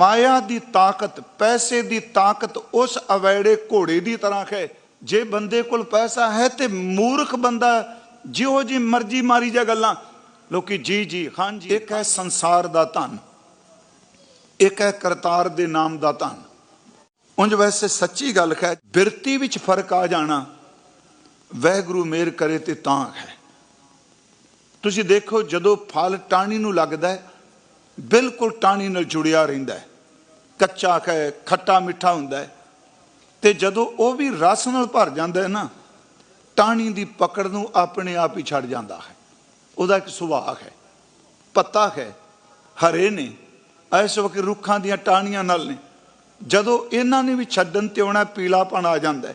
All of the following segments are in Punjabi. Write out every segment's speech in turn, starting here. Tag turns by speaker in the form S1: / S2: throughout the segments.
S1: ਮਾਇਆ ਦੀ ਤਾਕਤ, ਪੈਸੇ ਦੀ ਤਾਕਤ ਉਸ ਅਵੈੜੇ ਘੋੜੇ ਦੀ ਤਰ੍ਹਾਂ ਹੈ। ਜੇ ਬੰਦੇ ਕੋਲ ਪੈਸਾ ਹੈ ਤੇ ਮੂਰਖ ਬੰਦਾ ਜਿਉ ਜੀ ਮਰਜ਼ੀ ਮਾਰੀ ਜਾ ਗੱਲਾਂ। ਲੋਕੀ ਜੀ ਜੀ, ਹਾਂ ਜੀ। ਇੱਕ ਹੈ ਸੰਸਾਰ ਦਾ ਧਨ, ਇੱਕ ਹੈ ਕਰਤਾਰ ਦੇ ਨਾਮ ਦਾ ਧਨ। ਉਂਝ ਵੈਸੇ ਸੱਚੀ ਗੱਲ ਹੈ, ਬਿਰਤੀ ਵਿੱਚ ਫ਼ਰਕ ਆ ਜਾਣਾ ਵਹਿਗੁਰੂ ਮੇਰ ਕਰੇ ਤੇ ਤਾਂ ਹੈ। ਤੁਸੀਂ ਦੇਖੋ ਜਦੋਂ ਫਲ ਟਾਣੀ ਨੂੰ ਲੱਗਦਾ ਬਿਲਕੁਲ ਟਾਣੀ ਨਾਲ ਜੁੜਿਆ ਰਹਿੰਦਾ ਹੈ। ਕੱਚਾ ਹੈ ਖੱਟਾ ਮਿੱਠਾ ਹੁੰਦਾ ਹੈ। ਤੇ ਜਦੋਂ ਉਹ ਵੀ ਰਸ ਨਾਲ ਭਰ ਜਾਂਦਾ ਹੈ ਨਾ, ਟਾਣੀ ਦੀ ਪਕੜ ਨੂੰ ਆਪਣੇ ਆਪ ਹੀ ਛੱਡ ਜਾਂਦਾ ਹੈ। ਉਹਦਾ ਇੱਕ ਸੁਭਾਅ ਹੈ, ਪੱਤਾ ਹੈ, ਹਰੇ ਨੇ, ਇਸ ਵਕਤ ਰੁੱਖਾਂ ਦੀਆਂ ਟਾਹਣੀਆਂ ਨਾਲ ਨੇ। ਜਦੋਂ ਇਹਨਾਂ ਨੇ ਵੀ ਛੱਡਣ ਤੇ ਆਉਣਾ, ਪੀਲਾਪਣ ਆ ਜਾਂਦਾ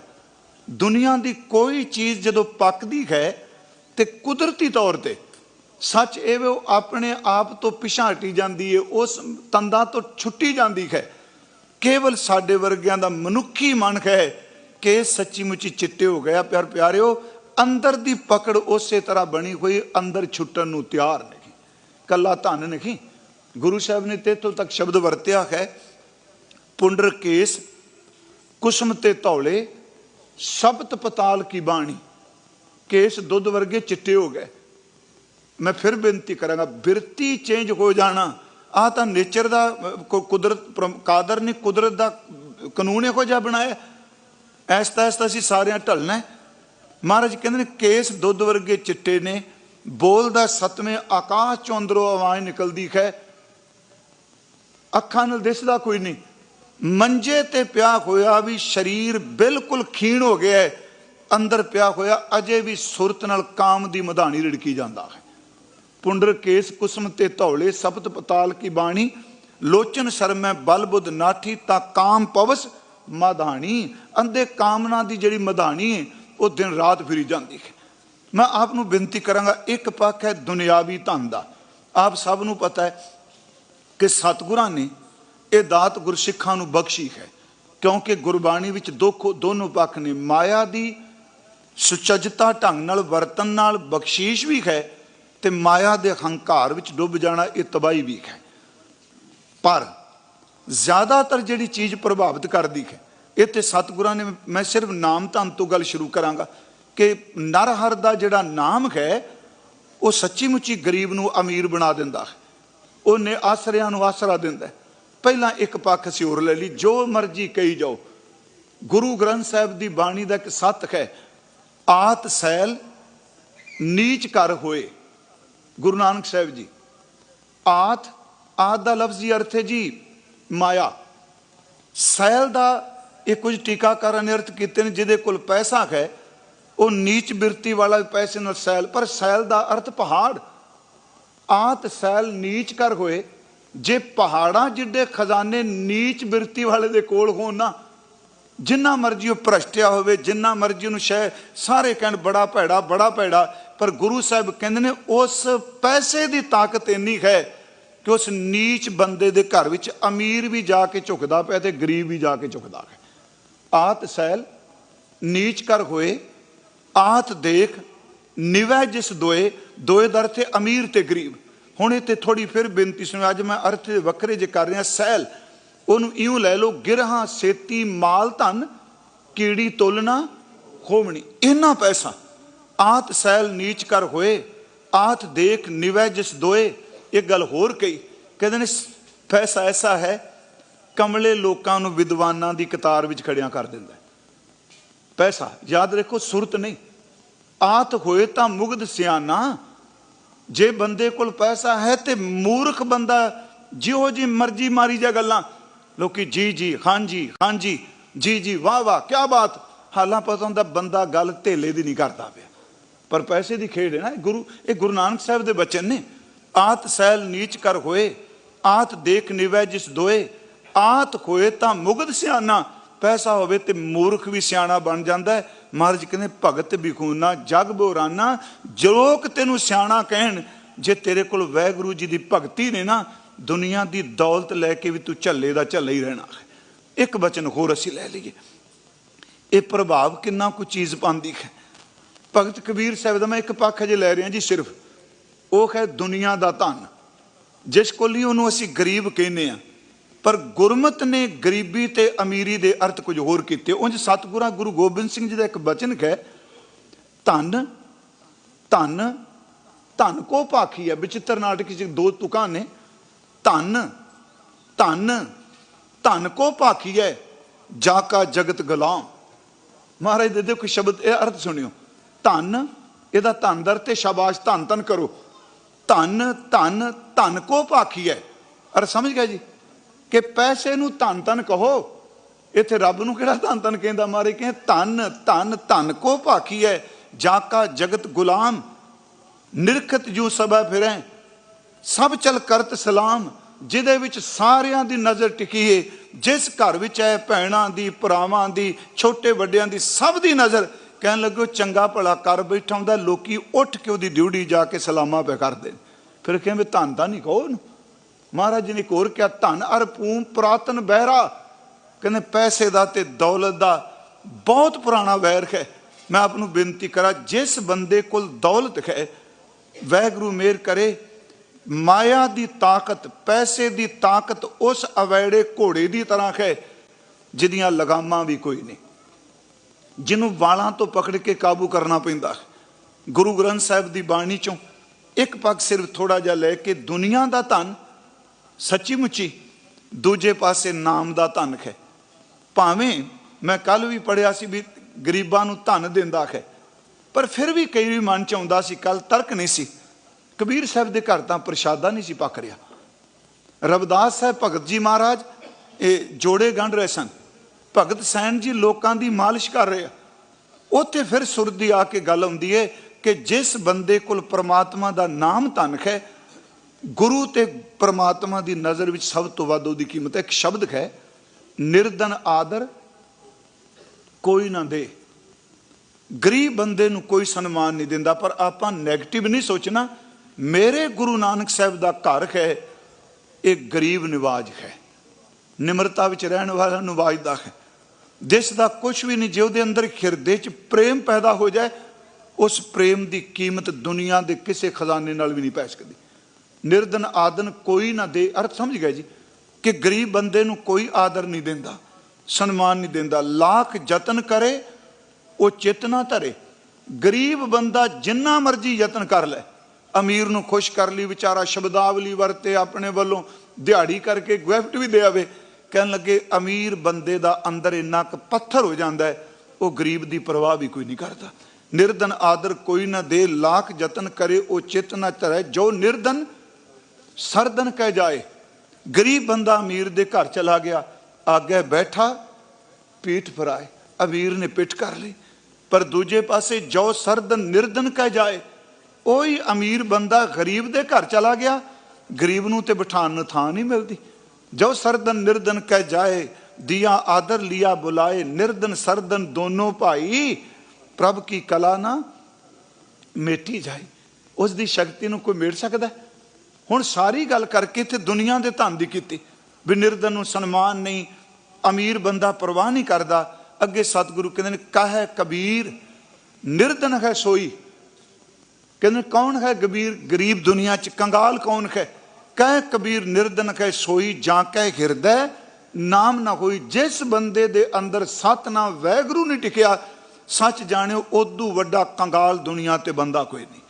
S1: ਦੁਨੀਆ ਦੀ ਕੋਈ ਚੀਜ਼ ਜਦੋਂ ਪੱਕਦੀ ਹੈ ਤੇ ਕੁਦਰਤੀ ਤੌਰ ਤੇ, ਸੱਚ ਇਹ ਵੇ ਉਹ ਆਪਣੇ ਆਪ ਤੋਂ ਪਿਛਾਂ ਹਟੀ ਜਾਂਦੀ ਹੈ, ਉਸ ਤੰਦਾਂ ਤੋਂ ਛੁੱਟੀ ਜਾਂਦੀ ਹੈ। ਕੇਵਲ ਸਾਡੇ ਵਰਗਿਆਂ ਦਾ ਮਨੁੱਖੀ ਮਨ ਹੈ ਕਿ ਸੱਚੀ ਮੁੱਚੀ ਚਿੱਟੇ ਹੋ ਗਿਆ ਪਿਆਰ ਪਿਆਰਿਓ, ਅੰਦਰ ਦੀ ਪਕੜ ਉਸੇ ਤਰ੍ਹਾਂ ਬਣੀ ਹੋਈ, ਅੰਦਰ ਛੁੱਟਣ ਨੂੰ ਤਿਆਰ ਨਹੀਂ। ਕੱਲਾ ਧਨ ਨਹੀਂ। ਗੁਰੂ ਸਾਹਿਬ ਨੇ ਤੇਤੋਂ ਤੱਕ ਸ਼ਬਦ ਵਰਤਿਆ ਹੈ, ਪੁੰਡਰ ਕੇਸ, ਕੁਸਮ ਤੇ ਧੌਲੇ ਸ਼ਬਦ ਪਤਾਲ ਕੀ ਬਾਣੀ। ਕੇਸ ਦੁੱਧ ਵਰਗੇ ਚਿੱਟੇ ਹੋ ਗਏ। ਮੈਂ ਫਿਰ ਬੇਨਤੀ ਕਰਾਂਗਾ, ਬਿਰਤੀ ਚੇਂਜ ਹੋ ਜਾਣਾ। ਆ ਤਾਂ ਨੇਚਰ ਦਾ ਕੁ- ਕੁਦਰਤ ਕਾਦਰ ਨੇ ਕੁਦਰਤ ਦਾ ਕਾਨੂੰਨ ਇਹੋ ਜਿਹਾ ਬਣਾਇਆ। ਐਸਤਾ ਐਸਤਾ ਅਸੀਂ ਸਾਰਿਆਂ ਢਲਣਾ ਮਹਾਰਾਜ ਕਹਿੰਦੇ ਨੇ, ਕੇਸ ਦੁੱਧ ਵਰਗੇ ਚਿੱਟੇ ਨੇ ਬੋਲਦਾ ਸਤਵੇਂ ਆਕਾਸ਼ ਚੋਂ ਅੰਦਰੋਂ ਆਵਾਜ਼ ਨਿਕਲਦੀ ਹੈ ਅੱਖਾਂ ਨਾਲ ਦਿਸਦਾ ਕੋਈ ਨਹੀਂ। ਮੰਜੇ ਤੇ ਪਿਆ ਹੋਇਆ ਵੀ ਸਰੀਰ ਬਿਲਕੁਲ ਖੀਣ ਹੋ ਗਿਆ ਹੈ। ਅੰਦਰ ਪਿਆ ਹੋਇਆ ਅਜੇ ਵੀ ਸੁਰਤ ਨਾਲ ਕਾਮ ਦੀ ਮਧਾਣੀ ਰਿੜਕੀ ਜਾਂਦਾ ਹੈ। ਪੁੰਡਰ ਕੇਸ ਕੁਸਮ ਤੇ ਧੌਲੇ ਸਪਤ ਪਤਾਲ ਕੀ ਬਾਣੀ, ਲੋਚਨ ਸ਼ਰਮੈ ਬਲ ਬੁੱਧ ਨਾਠੀ, ਤਾਂ ਕਾਮ ਪਵਸ ਮਧਾਣੀ। ਅੰਦੇ ਕਾਮਨਾ ਦੀ ਜਿਹੜੀ ਮਧਾਣੀ ਹੈ ਉਹ ਦਿਨ ਰਾਤ ਫਿਰੀ ਜਾਂਦੀ ਹੈ। ਮੈਂ ਆਪ ਨੂੰ ਬੇਨਤੀ ਕਰਾਂਗਾ, ਇੱਕ ਪੱਖ ਹੈ ਦੁਨਿਆਵੀ ਧਨ ਦਾ। ਆਪ ਸਭ ਨੂੰ ਪਤਾ ਹੈ ਕਿ ਸਤਿਗੁਰਾਂ ਨੇ ਇਹ ਦਾਤ ਗੁਰਸਿੱਖਾਂ ਨੂੰ ਬਖਸ਼ੀ ਹੈ, ਕਿਉਂਕਿ ਗੁਰਬਾਣੀ ਵਿੱਚ ਦੋ ਦੋਨੋਂ ਪੱਖ ਨੇ ਮਾਇਆ ਦੀ ਸੁਚੱਜਤਾ ਢੰਗ ਨਾਲ, ਵਰਤਨ ਨਾਲ ਬਖਸ਼ੀਸ਼ ਵੀ ਹੈ ਤੇ ਮਾਇਆ ਦੇ ਹੰਕਾਰ ਵਿੱਚ ਡੁੱਬ ਜਾਣਾ ਇਹ ਤਬਾਹੀ ਵੀ ਹੈ। ਪਰ ਜ਼ਿਆਦਾਤਰ ਜਿਹੜੀ ਚੀਜ਼ ਪ੍ਰਭਾਵਿਤ ਕਰਦੀ ਹੈ, ਇਹ ਤੇ ਸਤਿਗੁਰਾਂ ਨੇ, ਮੈਂ ਸਿਰਫ ਨਾਮ ਧੰਨ ਤੋਂ ਗੱਲ ਸ਼ੁਰੂ ਕਰਾਂਗਾ ਕਿ ਨਰ ਹਰ ਦਾ ਜਿਹੜਾ ਨਾਮ ਹੈ, ਉਹ ਸੱਚੀ ਮੁੱਚੀ ਗਰੀਬ ਨੂੰ ਅਮੀਰ ਬਣਾ ਦਿੰਦਾ ਹੈ। ਉਹਨੇ ਆਸਰਿਆਂ ਨੂੰ ਆਸਰਾ ਦਿੰਦਾ ਪਹਿਲਾਂ ਇੱਕ ਪੱਖ ਅਸੀਂ ਹੋਰ ਲੈ ਲਈ, ਜੋ ਮਰਜ਼ੀ ਕਹੀ ਜਾਓ। ਗੁਰੂ ਗ੍ਰੰਥ ਸਾਹਿਬ ਦੀ ਬਾਣੀ ਦਾ ਇੱਕ ਸੱਤ ਹੈ, ਆਤ ਸੈਲ, ਨੀਚ ਕਰ ਹੋਏ। ਗੁਰੂ ਨਾਨਕ ਸਾਹਿਬ ਜੀ। ਆਤ ਆਤ ਦਾ ਲਫ਼ਜ਼ੀ ਅਰਥ ਹੈ ਜੀ ਮਾਇਆ। ਸੈਲ ਦਾ ਇਹ ਕੁਝ ਟੀਕਾਕਾਰਾਂ ਨੇ ਅਰਥ ਕੀਤੇ ਨੇ, ਜਿਹਦੇ ਕੋਲ ਪੈਸਾ ਹੈ, ਉਹ ਨੀਚ ਬਿਰਤੀ ਵਾਲਾ ਪੈਸੇ ਨਾਲ ਸੈਲ, ਪਰ ਸੈਲ ਦਾ ਅਰਥ ਪਹਾੜ। ਆਤ, ਸੈਲ ਨੀਚ ਕਰ ਹੋਏ, ਜੇ ਪਹਾੜਾਂ ਜਿੱਡੇ ਖਜ਼ਾਨੇ ਨੀਚ ਬਿਰਤੀ ਵਾਲੇ ਦੇ ਕੋਲ ਹੋਣ ਨਾ, ਜਿੰਨਾ ਮਰਜ਼ੀ ਉਹ ਭ੍ਰਸ਼ਟਿਆ ਹੋਵੇ, ਜਿੰਨਾ ਮਰਜ਼ੀ ਉਹਨੂੰ ਸ਼ੈ ਸਾਰੇ ਕਹਿਣ ਬੜਾ ਭੈੜਾ ਬੜਾ ਭੈੜਾ ਪਰ ਗੁਰੂ ਸਾਹਿਬ ਕਹਿੰਦੇ ਨੇ, ਉਸ ਪੈਸੇ ਦੀ ਤਾਕਤ ਇੰਨੀ ਹੈ ਕਿ ਉਸ ਨੀਚ ਬੰਦੇ ਦੇ ਘਰ ਵਿੱਚ ਅਮੀਰ ਵੀ ਜਾ ਕੇ ਝੁਕਦਾ ਪਿਆ ਤੇ ਗਰੀਬ ਵੀ ਜਾ ਕੇ ਝੁਕਦਾ ਹੈ ਆਤ ਸੈਲ, ਨੀਚ ਕਰ ਹੋਏ, ਆਤ ਦੇਖ, ਨਿਵੈ ਜਿਸ ਦੋਏ ਦੋਏ ਦਰ ਤੇ ਅਮੀਰ ਤੇ ਗਰੀਬ। ਹੁਣ ਇਹ ਤੇ ਥੋੜੀ ਫਿਰ ਬੇਨਤੀ ਸੁਣੋ ਅੱਜ ਮੈਂ ਅਰਥ ਵੱਖਰੇ ਜੇ ਕਰ ਰਿਹਾ, ਸੈਲ, ਉਹਨੂੰ ਇਉਂ ਲੈ ਲਓ, ਗਿਰਹਾ, ਸੇਤੀ, ਮਾਲ, ਧਨ, ਕੀੜੀ, ਤੋਲਣਾ, ਖੋਵਣੀ ਇਹਨਾਂ ਪੈਸਾ। ਆਤ ਸੈਲ ਨੀਚ ਕਰ ਹੋਏ, ਆਤ ਦੇਖ ਨਿਵੈ ਜਿਸ ਦੋਏ। ਇਹ ਗੱਲ ਹੋਰ ਕਹੀ, ਕਹਿੰਦੇ ਨੇ ਪੈਸਾ ਐਸਾ ਹੈ, ਕਮਲੇ ਲੋਕਾਂ ਨੂੰ ਵਿਦਵਾਨਾਂ ਦੀ ਕਤਾਰ ਵਿੱਚ ਖੜਿਆਂ ਕਰ ਦਿੰਦਾ ਪੈਸਾ ਯਾਦ ਰੱਖੋ, ਸੁਰਤ ਨਹੀਂ। ਆਤ ਹੋਏ ਤਾਂ ਮੁਗਧ ਸਿਆਣਾ। ਜੇ ਬੰਦੇ ਕੋਲ ਪੈਸਾ ਹੈ ਤੇ ਮੂਰਖ ਬੰਦਾ ਜਿਹੋ ਜੀ ਮਰਜ਼ੀ ਮਾਰੀ ਜਾ ਗੱਲਾਂ। ਲੋਕੀ, ਜੀ ਜੀ ਹਾਂਜੀ ਹਾਂਜੀ ਜੀ ਜੀ ਵਾਹ ਵਾਹ ਕੀ ਬਾਤ। ਹਾਲਾਂ ਪਤਾ ਹੁੰਦਾ ਬੰਦਾ ਗੱਲ ਧੇਲੇ ਦੀ ਨਹੀਂ ਕਰਦਾ ਪਿਆ। ਪਰ ਪੈਸੇ ਦੀ ਖੇਡ ਹੈ ਨਾ ਗੁਰੂ, ਇਹ ਗੁਰੂ ਨਾਨਕ ਸਾਹਿਬ ਦੇ ਬਚਨ ਨੇ। ਆਤ ਸੈਲ ਨੀਚ ਕਰ ਹੋਏ, ਆਤ ਦੇਖ ਨਿਵੈ ਜਿਸ ਦੋਏ, ਆਤ ਹੋਏ ਤਾਂ ਮੁਗਧ ਸਿਆਣਾ। ਪੈਸਾ ਹੋਵੇ ਤੇ ਮੂਰਖ ਵੀ ਸਿਆਣਾ ਬਣ ਜਾਂਦਾ ਮਹਾਰਾਜ ਕਹਿੰਦੇ, ਭਗਤ ਬਿਖੂਨਾ ਜਗ ਬੋਰਾਨਾ ਜਲੋਕ ਤੈਨੂੰ ਸਿਆਣਾ ਕਹਿਣ। ਜੇ ਤੇਰੇ ਕੋਲ ਵੈਗੁਰੂ ਜੀ ਦੀ ਭਗਤੀ ਨੇ ਨਾ, ਦੁਨੀਆ ਦੀ ਦੌਲਤ ਲੈ ਕੇ ਵੀ ਤੂੰ ਝੱਲੇ ਦਾ ਝੱਲੇ ਹੀ ਰਹਿਣਾ ਇੱਕ ਬਚਨ ਹੋਰ ਅਸੀਂ ਲੈ ਲਈਏ। ਇਹ ਪ੍ਰਭਾਵ ਕਿੰਨਾ ਕੁ ਚੀਜ਼ ਪਾਉਂਦੀ ਹੈ। ਭਗਤ ਕਬੀਰ ਸਾਹਿਬ ਦਾ ਮੈਂ ਇੱਕ ਪੱਖ ਅਜੇ ਲੈ ਰਿਹਾ ਜੀ ਸਿਰਫ। ਉਹ ਹੈ ਦੁਨੀਆ ਦਾ ਧਨ। ਜਿਸ ਕੋਲ ਹੀ ਉਹਨੂੰ ਅਸੀਂ ਗਰੀਬ ਕਹਿੰਦੇ ਆ ਪਰ ਗੁਰਮਤ ਨੇ ਗਰੀਬੀ ਤੇ ਅਮੀਰੀ ਦੇ ਅਰਥ ਕੁਝ ਹੋਰ ਕੀਤੇ। ਉਂਝ ਸਤਿਗੁਰਾਂ ਗੁਰੂ ਗੋਬਿੰਦ ਸਿੰਘ ਜੀ ਦਾ ਇੱਕ ਬਚਨ ਹੈ। ਧਨ ਧਨ ਧਨ ਕੋ ਭਾਖੀ ਹੈ। ਵਿਚਿੱਤਰ ਨਾਟਕ ਚ ਦੋ ਤੁਕਾਂ ਨੇ। ਧਨ ਧਨ ਧਨ ਕੋ ਭਾਖੀ ਹੈ। ਜਾ ਕਾ ਜਗਤ ਗੁਲਾਮ। ਮਹਾਰਾਜ ਦੇ ਦੇਖੋ ਸ਼ਬਦ, ਇਹ ਅਰਥ ਸੁਣਿਓ। ਧੰਨ, ਇਹਦਾ ਧੰਨ ਦਰ ਤੇ ਸ਼ਾਬਾਸ਼ ਧੰਨ ਧੰਨ ਕਰੋ। ਧੰਨ ਧੰਨ ਧੰਨ ਕੋ ਭਾਖੀ ਹੈ। ਅਰ ਸਮਝ ਗਿਆ ਜੀ? ਕਿ ਪੈਸੇ ਨੂੰ ਧੰਨ ਧੰਨ ਕਹੋ, ਇੱਥੇ ਰੱਬ ਨੂੰ ਕਿਹੜਾ ਧੰਨ ਧੰਨ ਕਹਿੰਦਾ ਮਾਰੇ? ਕਿ ਧੰਨ ਧੰਨ ਧੰਨ ਕੋ ਭਾਖੀ ਹੈ। ਜਾ ਕਾ ਜਗਤ ਗੁਲਾਮ, ਨਿਰਖਤ ਜੂ ਸਭਾ ਫਿਰੈ। ਸਭ ਚਲ ਕਰਤ ਸਲਾਮ, ਜਿਹਦੇ ਵਿੱਚ ਸਾਰਿਆਂ ਦੀ ਨਜ਼ਰ ਟਿਕੀ ਏ। ਜਿਸ ਘਰ ਵਿੱਚ ਹੈ, ਭੈਣਾਂ ਦੀ, ਭਰਾਵਾਂ ਦੀ, ਛੋਟੇ ਵੱਡਿਆਂ ਦੀ ਸਭ ਦੀ ਨਜ਼ਰ ਕਹਿਣ ਲੱਗੋ, ਚੰਗਾ ਭਲਾ ਕਰ ਬੈਠਾ ਹੁੰਦਾ, ਲੋਕੀ ਉੱਠ ਕੇ ਉਹਦੀ ਡਿਊਟੀ ਜਾ ਕੇ ਸਲਾਮਾਂ ਪੇ ਕਰਦੇ। ਨੇ। ਫਿਰ ਕਹਿੰਦੇ, ਧੰਨ ਤਾਂ ਨਹੀਂ ਕਹੋ ਮਹਾਰਾਜ ਜੀ ਨੇ ਕੋਰ ਕਿਹਾ, ਧਨ ਅਰ ਪੂਮ ਪ੍ਰਾਤਨ ਬਹਿਰਾ। ਕਹਿੰਦੇ, ਪੈਸੇ ਦਾ ਤੇ ਦੌਲਤ ਦਾ ਬਹੁਤ ਪੁਰਾਣਾ ਵੈਰ ਹੈ। ਮੈਂ ਆਪ ਨੂੰ ਬੇਨਤੀ ਕਰਾਂ, ਜਿਸ ਬੰਦੇ ਕੋਲ ਦੌਲਤ ਹੈ, ਵੈਗਰੂ ਮੇਰ ਕਰੇ। ਮਾਇਆ ਦੀ ਤਾਕਤ, ਪੈਸੇ ਦੀ ਤਾਕਤ ਉਸ ਅਵੈੜੇ ਘੋੜੇ ਦੀ ਤਰ੍ਹਾਂ ਹੈ, ਜਿਹਦੀਆਂ ਲਗਾਮਾਂ ਵੀ ਕੋਈ ਨਹੀਂ। ਜਿਹਨੂੰ ਵਾਲਾਂ ਤੋਂ ਪਕੜ ਕੇ ਕਾਬੂ ਕਰਨਾ ਪੈਂਦਾ। ਗੁਰੂ ਗ੍ਰੰਥ ਸਾਹਿਬ ਦੀ ਬਾਣੀ ਚੋਂ ਇੱਕ ਪੱਖ ਸਿਰਫ ਥੋੜਾ ਜਿਹਾ ਲੈ ਕੇ ਦੁਨੀਆ ਦਾ ਧਨ ਸੱਚੀ ਮੁੱਚੀ ਦੂਜੇ ਪਾਸੇ ਨਾਮ ਦਾ ਧਨ ਹੈ ਭਾਵੇਂ ਮੈਂ ਕੱਲ ਵੀ ਪੜਿਆ ਸੀ ਵੀ ਗਰੀਬਾਂ ਨੂੰ ਧਨ ਦਿੰਦਾ ਹੈ ਪਰ ਫਿਰ ਵੀ ਕਈ ਵੀ ਮਨ ਚ ਆਉਂਦਾ ਸੀ, ਕੱਲ ਤਰਕ ਨਹੀਂ ਸੀ। ਕਬੀਰ ਸਾਹਿਬ ਦੇ ਘਰ ਤਾਂ ਪ੍ਰਸ਼ਾਦਾ ਨਹੀਂ ਸੀ ਪੱਕ ਰਿਹਾ। ਰਵਦਾਸ ਸਾਹਿਬ, ਭਗਤ ਜੀ ਮਹਾਰਾਜ, ਇਹ ਜੋੜੇ ਗੰਢ ਰਹੇ ਸਨ। ਭਗਤ ਸੈਨ ਜੀ ਲੋਕਾਂ ਦੀ ਮਾਲਿਸ਼ ਕਰ ਰਹੇ ਆ। ਉੱਥੇ ਫਿਰ ਸੁਰ ਦੀ ਆ ਕੇ ਗੱਲ ਆਉਂਦੀ ਏ ਕਿ ਜਿਸ ਬੰਦੇ ਕੋਲ ਪ੍ਰਮਾਤਮਾ ਦਾ ਨਾਮ ਧਨ ਹੈ ਗੁਰੂ ਤੇ ਪ੍ਰਮਾਤਮਾ ਦੀ ਨਜ਼ਰ ਵਿੱਚ ਸਭ ਤੋਂ ਵੱਧ ਉਹਦੀ ਕੀਮਤ ਹੈ। ਇੱਕ ਸ਼ਬਦ ਹੈ ਨਿਰਦਨ ਆਦਰ ਕੋਈ ਨਾ ਦੇ। ਗਰੀਬ ਬੰਦੇ ਨੂੰ ਕੋਈ ਸਨਮਾਨ ਨਹੀਂ ਦਿੰਦਾ, ਪਰ ਆਪਾਂ 네ਗੇਟਿਵ ਨਹੀਂ ਸੋਚਣਾ। ਮੇਰੇ ਗੁਰੂ ਨਾਨਕ ਸਾਹਿਬ ਦਾ ਘਰ ਹੈ ਇਹ ਗਰੀਬ ਨਿਵਾਜ ਹੈ ਨਿਮਰਤਾ ਵਿੱਚ ਰਹਿਣ ਵਾਲਾ ਨਿਵਾਜਦਾ ਹੈ ਜਿਸ ਦਾ ਕੁਝ ਵੀ ਨਹੀਂ, ਜੇ ਉਹਦੇ ਅੰਦਰ ਖਿਰਦੇ 'ਚ ਪ੍ਰੇਮ ਪੈਦਾ ਹੋ ਜਾਏ, ਉਸ ਪ੍ਰੇਮ ਦੀ ਕੀਮਤ ਦੁਨੀਆ ਦੇ ਕਿਸੇ ਖਜ਼ਾਨੇ ਨਾਲ ਵੀ ਨਹੀਂ ਪੈ ਸਕਦੀ। ਨਿਰਦਨ ਆਦਨ ਕੋਈ ਨਾ ਦੇ, ਅਰਥ ਸਮਝ ਗਏ ਜੀ? ਕਿ ਗਰੀਬ ਬੰਦੇ ਨੂੰ ਕੋਈ ਆਦਰ ਨਹੀਂ ਦਿੰਦਾ, ਸਨਮਾਨ ਨਹੀਂ ਦਿੰਦਾ, ਲੱਖ ਯਤਨ ਕਰੇ, ਉਹ ਚਿੱਤ ਨਾ ਧਰੇ। ਗਰੀਬ ਬੰਦਾ ਜਿੰਨਾ ਮਰਜ਼ੀ ਯਤਨ ਕਰ ਲੈ। ਅਮੀਰ ਨੂੰ ਖੁਸ਼ ਕਰ ਲਈ, ਵਿਚਾਰਾ ਸ਼ਬਦਾਵਲੀ ਵਰਤੇ ਆਪਣੇ ਵੱਲੋਂ, ਦਿਹਾੜੀ ਕਰਕੇ ਗਿਫਟ ਵੀ ਦੇ ਆਵੇ। ਕਹਿਣ ਲੱਗੇ, ਅਮੀਰ ਬੰਦੇ ਦਾ ਅੰਦਰ ਇੰਨਾ ਕੁ ਪੱਥਰ ਹੋ ਜਾਂਦਾ ਹੈ, ਉਹ ਗਰੀਬ ਦੀ ਪਰਵਾਹ ਵੀ ਕੋਈ ਨਹੀਂ ਕਰਦਾ। ਨਿਰਧਨ ਆਦਰ ਕੋਈ ਨਾ ਦੇ, ਲੱਖ ਯਤਨ ਕਰੇ, ਉਹ ਚਿੱਤ ਨਾ ਧਰੇ। ਜੋ ਨਿਰਧਨ ਸਰਦਨ ਕਹਿ ਜਾਏ, ਗਰੀਬ ਬੰਦਾ ਅਮੀਰ ਦੇ ਘਰ ਚਲਾ ਗਿਆ ਅੱਗੇ ਬੈਠਾ, ਪੀਠ ਫਰਾਏ ਅਮੀਰ ਨੇ ਪਿੱਠ ਕਰ ਲਈ। ਪਰ ਦੂਜੇ ਪਾਸੇ ਜੋ ਸਰਦਨ ਨਿਰਦਨ ਕਹਿ ਜਾਏ, ਉਹੀ ਅਮੀਰ ਬੰਦਾ ਗਰੀਬ ਦੇ ਘਰ ਚਲਾ ਗਿਆ, ਗਰੀਬ ਨੂੰ ਤੇ ਬਿਠਾਣ ਨੂੰ ਥਾਂ ਨਹੀਂ ਮਿਲਦੀ। ਜੋ ਸਰਦਨ ਨਿਰਦਨ ਕਹਿ ਜਾਏ, ਦਿਆ ਆਦਰ ਲਿਆ ਬੁਲਾਏ, ਨਿਰਦਨ ਸਰਦਨ ਦੋਨੋਂ ਭਾਈ, ਪ੍ਰਭ ਕੀ ਕਲਾ ਨਾ ਮੇਟੀ ਜਾਏ। ਉਸ ਦੀ ਸ਼ਕਤੀ ਨੂੰ ਕੋਈ ਮੇੜ ਸਕਦਾ? ਹੁਣ ਸਾਰੀ ਗੱਲ ਕਰਕੇ ਇੱਥੇ ਦੁਨੀਆ ਦੇ ਧਨ ਦੀ ਕੀਤੀ, ਵੀ ਨਿਰਦਨ ਨੂੰ ਸਨਮਾਨ ਨਹੀਂ, ਅਮੀਰ ਬੰਦਾ ਪਰਵਾਹ ਨਹੀਂ ਕਰਦਾ। ਅੱਗੇ ਸਤਿਗੁਰੂ ਕਹਿੰਦੇ ਨੇ, ਕਹੈ ਕਬੀਰ? ਨਿਰਦਨ ਹੈ ਸੋਈ। ਕਹਿੰਦੇ ਕੌਣ ਹੈ ਗਬੀਰ? ਗਰੀਬ ਦੁਨੀਆ ਚ ਕੰਗਾਲ ਕੌਣ ਹੈ? ਕਹਿ ਕਬੀਰ ਨਿਰਦਨ ਕਹਿ ਸੋਈ ਜਾਂ ਕਹਿ ਹਿਰਦੈ, ਨਾਮ ਨਾ ਹੋਈ ਜਿਸ ਬੰਦੇ ਦੇ ਅੰਦਰ ਸਤ ਨਾ ਵੈਗਰੂ ਨਹੀਂ ਟਿਕਿਆ, ਸੱਚ ਜਾਣਿਓ ਉਦੋਂ ਵੱਡਾ ਕੰਗਾਲ ਦੁਨੀਆ ਤੇ ਬੰਦਾ ਕੋਈ ਨਹੀਂ।